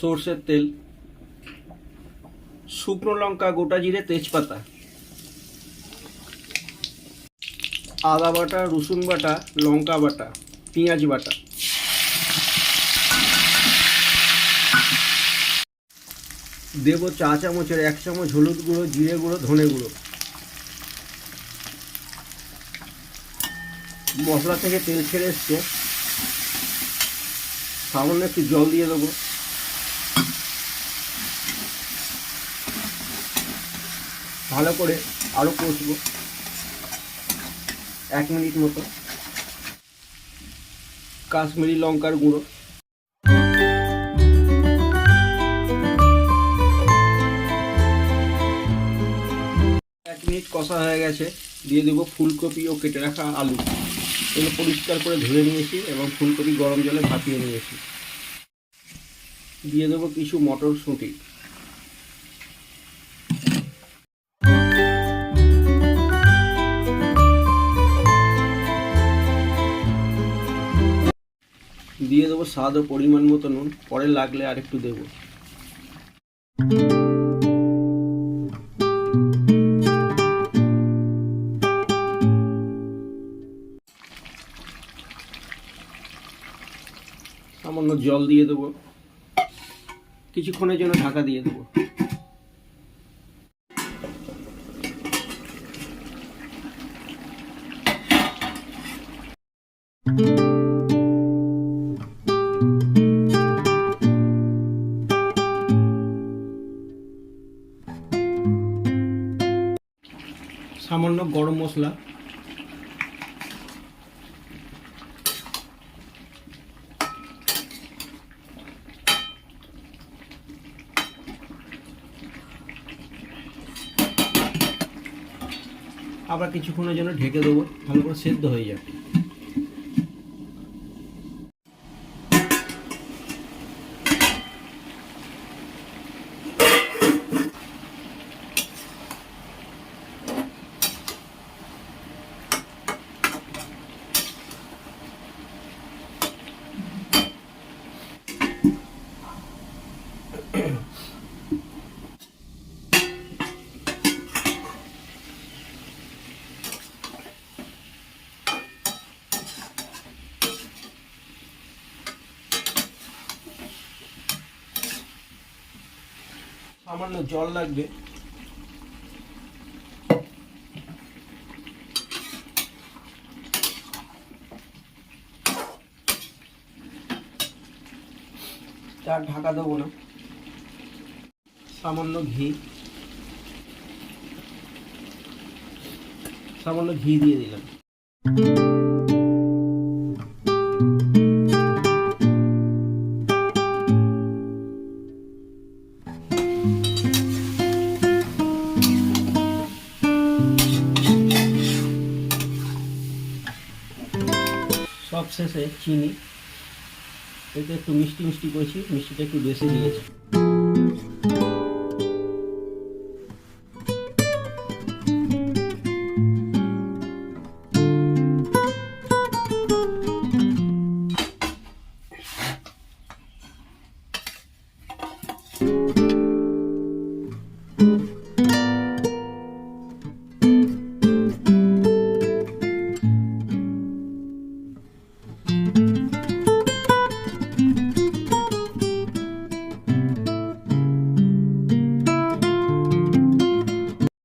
সর্ষের তেল, শুকনো লঙ্কা, গোটা জিরে, তেজপাতা, আদা বাটা, রসুন বাটা, লঙ্কা বাটা, পেঁয়াজ বাটা। দেবো চা চামচের এক চামচ হলুদ গুঁড়ো, জিরে গুঁড়ো, ধনে গুঁড়ো। মশলা থেকে তেল ছেড়ে এসছে। সামান্য একটু জল দিয়ে দেবো। ভালো করে আরও কষবো। এক মিনিট মতো। কাশ্মীরি লঙ্কার গুঁড়ো। এক মিনিট কষা হয়ে গেছে। দিয়ে দেবো ফুলকপি ও কেটে রাখা আলু। এগুলো পরিষ্কার করে ধুয়ে নিয়েছি এবং ফুলকপি গরম জলে ভাপিয়ে নিয়েছি। দিয়ে দেবো কিছু মটরশুঁটি। দিয়ে দেবো, স্বাদ ও পরিমাণ মতো নুন। পরে লাগলে আর একটু দেবো। সামান্য জল দিয়ে দেবো। কিছুক্ষণের জন্য ঢাকা দিয়ে দেবো। সামান্য গরম মশলা। আবার কিছুক্ষণের জন্য ঢেকে দেবো ভালো করে সেদ্ধ হয়ে যাবে। সামান্য জল লাগবে। তার ঢাকা দেবো না। সামান্য ঘি। সামান্য ঘি দিয়ে দিলাম। সব শেষে চিনি এতে একটু মিষ্টি মিষ্টি করেছি মিষ্টিটা একটু বেশি দিয়েছি